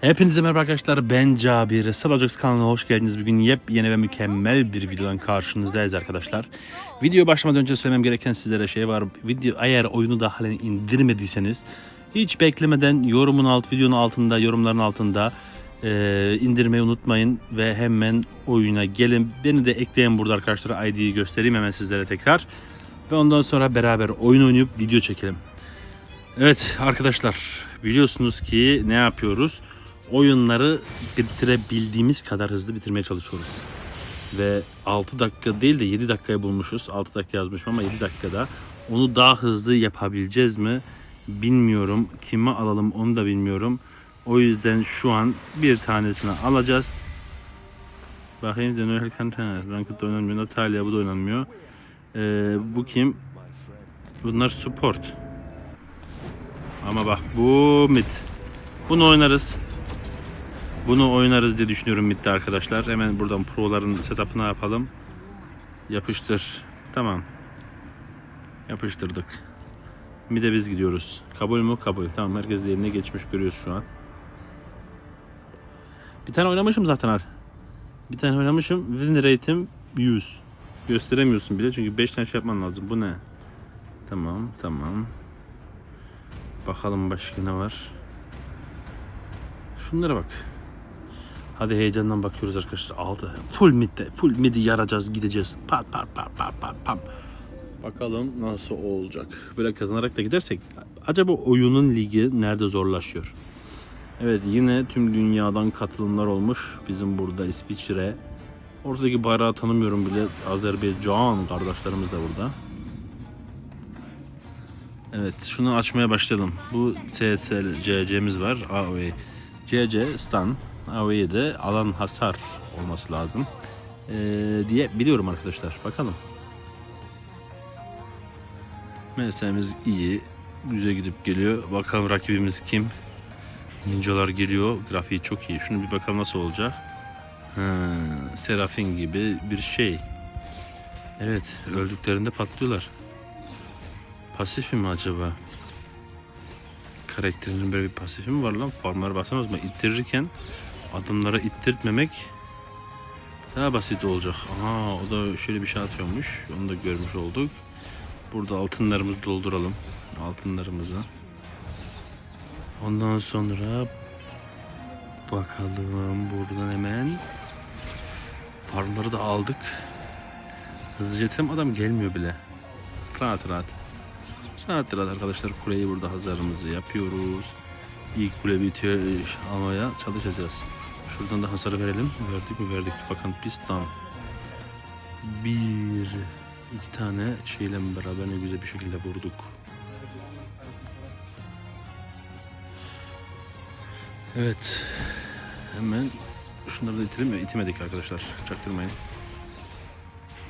Hepinize merhaba arkadaşlar ben Cabir. Salajax kanalına hoş geldiniz. Bugün yepyeni ve mükemmel bir videodan karşınızdayız arkadaşlar. Video başlamadan önce söylemem gereken sizlere şey var. Video eğer oyunu da halen indirmediyseniz hiç beklemeden yorumun alt videonun altında yorumların altında e, indirmeyi unutmayın ve hemen oyuna gelin. Beni de ekleyin burada arkadaşlar ID'yi göstereyim hemen sizlere tekrar. Ve ondan sonra beraber oyun oynayıp video çekelim. Evet arkadaşlar biliyorsunuz ki ne yapıyoruz? Oyunları bitirebildiğimiz kadar hızlı bitirmeye çalışıyoruz. Ve 6 dakika değil de 7 dakikaya bulmuşuz. 6 dakika yazmışım ama 7 dakikada. Onu daha hızlı yapabileceğiz mi? Bilmiyorum. Kimi alalım onu da bilmiyorum. O yüzden şu an bir tanesini alacağız. Bakayım Dönür Kantana. Ranked'da oynanmıyor. Natalia bu da oynanmıyor. Ee, bu kim? Bunlar support. Ama bak bu mid. Bunu oynarız. Bunu oynarız diye düşünüyorum midde arkadaşlar. Hemen buradan proların setup'ını yapalım. Yapıştır. Tamam. Yapıştırdık. Mid'e biz gidiyoruz. Kabul mü? Kabul. Tamam herkes yerine geçmiş görüyoruz şu an. Bir tane oynamışım zaten har. Bir tane oynamışım. Win rate'im 100. Gösteremiyorsun bile çünkü 5 tane şey yapman lazım. Bu ne? Tamam tamam. Bakalım başka ne var. Şunlara bak. Hadi heyecandan bakıyoruz arkadaşlar. Altı. Full midde. Full midi yaracağız gideceğiz. Pat pat pat pat pat pat. Bakalım nasıl olacak. Böyle kazanarak da gidersek. Acaba oyunun ligi nerede zorlaşıyor? Evet yine tüm dünyadan katılımlar olmuş. Bizim burada İsviçre. Oradaki bayrağı tanımıyorum bile. Azerbaycan kardeşlerimiz de burada. Evet şunu açmaya başlayalım. Bu CSL CC'miz var. AOE. CC stun. AOE de alan hasar olması lazım. Ee, diye biliyorum arkadaşlar. Bakalım. MS'miz iyi. Güzel gidip geliyor. Bakalım rakibimiz kim? Ninjalar geliyor. Grafiği çok iyi. Şunu bir bakalım nasıl olacak. Ha, Serafin gibi bir şey. Evet, öldüklerinde patlıyorlar. Pasif mi acaba? Karakterinin böyle bir pasifi mi var lan? Farmlara basamaz mı? İttirirken adımlara ittirtmemek daha basit olacak. Aha o da şöyle bir şey atıyormuş. Onu da görmüş olduk. Burada altınlarımızı dolduralım. Altınlarımızı. Ondan sonra bakalım buradan hemen farmları da aldık. Hızlıca tam adam gelmiyor bile. Rahat rahat. Rahat rahat arkadaşlar kuleyi burada hazırlığımızı yapıyoruz. İlk kule bitiyor almaya çalışacağız. Şuradan da hasarı verelim. Verdik mi verdik. Bakın piston. Bir, iki tane şeyle beraber ne güzel bir şekilde vurduk. Evet. Hemen şunları da itelim mi? İtemedik arkadaşlar. Çaktırmayın.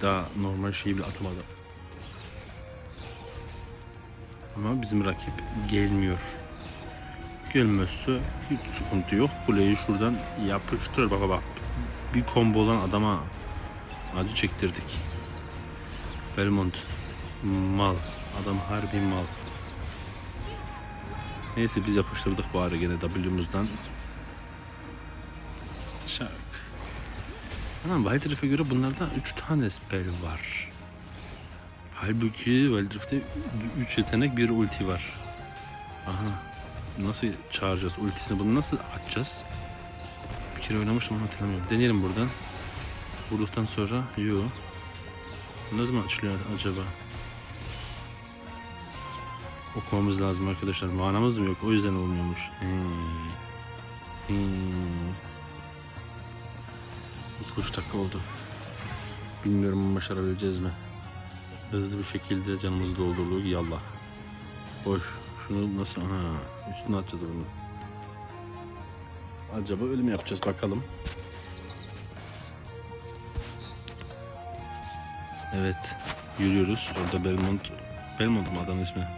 Daha normal şeyi bile atamadı. Ama bizim rakip gelmiyor. Gelmezse hiç sıkıntı yok. Kuleyi şuradan yapıştır. Bak bak. Bir combo olan adama acı çektirdik. Belmont mal. Adam harbi mal. Neyse biz yapıştırdık bari gene W'muzdan. Çak. Anam Wild Rift'e göre bunlarda 3 tane spell var. Halbuki Wild Rift'te 3 yetenek bir ulti var. Aha. Nasıl çağıracağız ultisini bunu nasıl açacağız? Bir kere oynamıştım ama hatırlamıyorum. Deneyelim buradan. Vurduktan sonra yo. Ne zaman açılıyor acaba? Okumamız lazım arkadaşlar. Manamız mı yok? O yüzden olmuyormuş. Hmm. Hmm. İki buçuk dakika oldu. Bilmiyorum başarabileceğiz mi? Hızlı bir şekilde canımızı doldurduk. Yallah. Boş. Şunu nasıl? Ha, üstüne atacağız bunu. Acaba öyle mi yapacağız bakalım. Evet. Yürüyoruz. Orada Belmont. Belmont mu adamın ismi?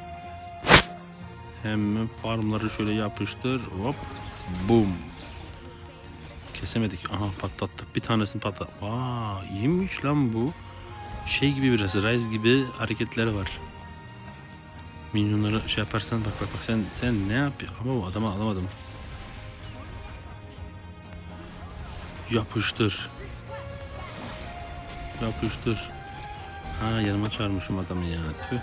Hemen farmları şöyle yapıştır. Hop. Boom. Kesemedik. Aha patlattık. Bir tanesini patlat. Aa iyiymiş lan bu. Şey gibi biraz. Rise gibi hareketleri var. Minyonları şey yaparsan bak bak bak sen sen ne yapıyorsun? Ama bu adamı alamadım. Yapıştır. Yapıştır. Ha yanıma çağırmışım adamı ya. Tüh.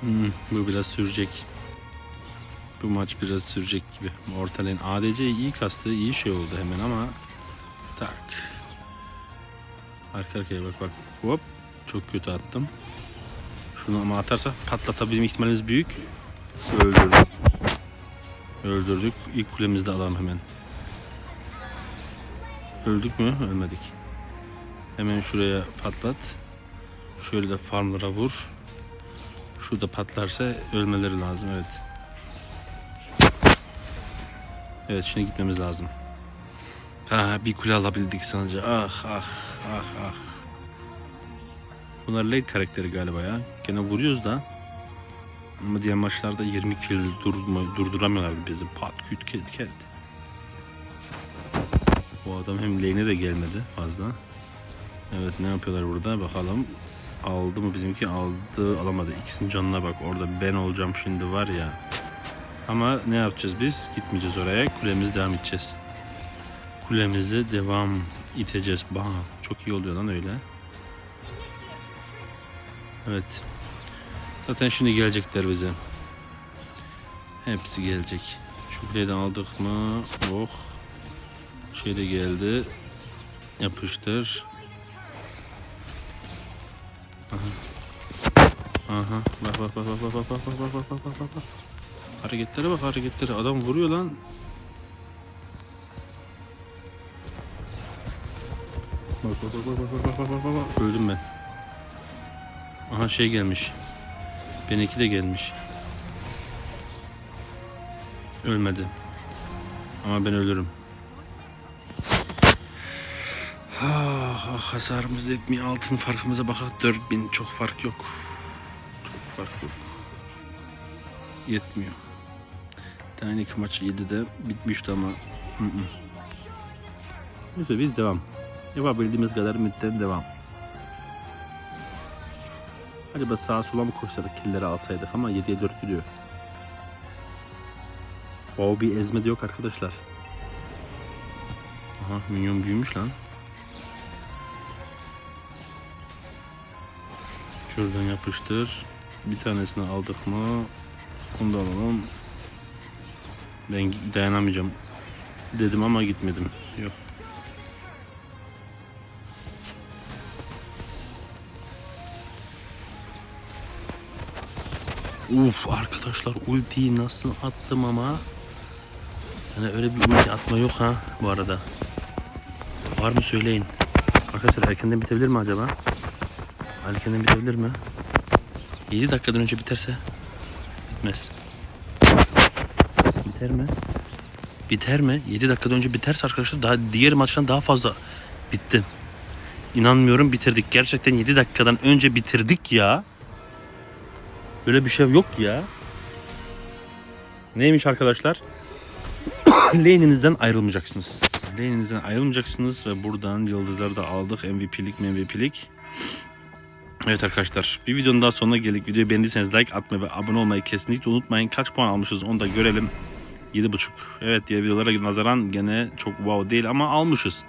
Hmm, bu biraz sürecek. Bu maç biraz sürecek gibi. Ortalayın ADC iyi kastı, iyi şey oldu hemen ama tak. Arka arkaya bak bak. Hop. Çok kötü attım. Şunu ama atarsa patlatabilme ihtimalimiz büyük. Öldürdük. Öldürdük. İlk kulemizde alalım hemen. Öldük mü? Ölmedik. Hemen şuraya patlat. Şöyle de farmlara vur. Şurada patlarsa ölmeleri lazım evet. Evet şimdi gitmemiz lazım. Ha bir kule alabildik sanınca. Ah ah ah ah. Bunlar late karakteri galiba ya. Gene vuruyoruz da. Ama diğer maçlarda 20 kill durma, durduramıyorlardı bizi. Pat küt ket ket. Bu adam hem lane'e de gelmedi fazla. Evet ne yapıyorlar burada bakalım. Aldı mı bizimki? Aldı alamadı. İkisinin canına bak. Orada ben olacağım şimdi var ya. Ama ne yapacağız biz? Gitmeyeceğiz oraya. Kulemiz devam edeceğiz. Kulemizi devam iteceğiz. Bam. Çok iyi oluyor lan öyle. Evet. Zaten şimdi gelecekler bize. Hepsi gelecek. Şu kuleden aldık mı? Oh. Şey de geldi. Yapıştır. Aha. Bak bak bak bak bak bak bak bak bak bak bak bak bak. Hareketlere bak hareketlere. Adam vuruyor lan. Bak bak bak bak bak bak bak bak bak. Öldüm ben. Aha şey gelmiş. Benimki de gelmiş. Ölmedi. Ama ben ölürüm. Ah, ah hasarımız yetmiyor. Altın farkımıza bakak 4000 çok fark yok. Çok fark yok. Yetmiyor. Dynamic maç 7'de bitmişti ama. Neyse biz devam. Yapabildiğimiz kadar midden devam. Acaba sağa sola mı koşsaydık killeri alsaydık ama 7'ye 4 gidiyor. O bir ezme de yok arkadaşlar. Aha minyon büyümüş lan. Şuradan yapıştır. Bir tanesini aldık mı? Onu da alalım. Ben dayanamayacağım dedim ama gitmedim. Yok. Uf arkadaşlar ultiyi nasıl attım ama. Yani öyle bir ulti atma yok ha bu arada. Var mı söyleyin. Arkadaşlar erkenden bitebilir mi acaba? Erkenden bitebilir mi? 7 dakikadan önce biterse bitmez. Biter mi? Biter mi? 7 dakikadan önce biterse arkadaşlar daha diğer maçtan daha fazla bitti. İnanmıyorum bitirdik. Gerçekten 7 dakikadan önce bitirdik ya. Böyle bir şey yok ya. Neymiş arkadaşlar? Lane'inizden ayrılmayacaksınız. Lane'inizden ayrılmayacaksınız ve buradan yıldızları da aldık. MVP'lik MVP'lik. Evet arkadaşlar bir videonun daha sonuna geldik. Videoyu beğendiyseniz like atmayı ve abone olmayı kesinlikle unutmayın. Kaç puan almışız onu da görelim. 7.5. Evet diğer videolara nazaran gene çok wow değil ama almışız.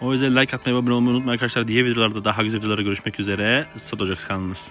O yüzden like atmayı ve abone olmayı unutmayın arkadaşlar. Diğer videolarda daha güzel videolara görüşmek üzere. Sat Ocak kanalınız.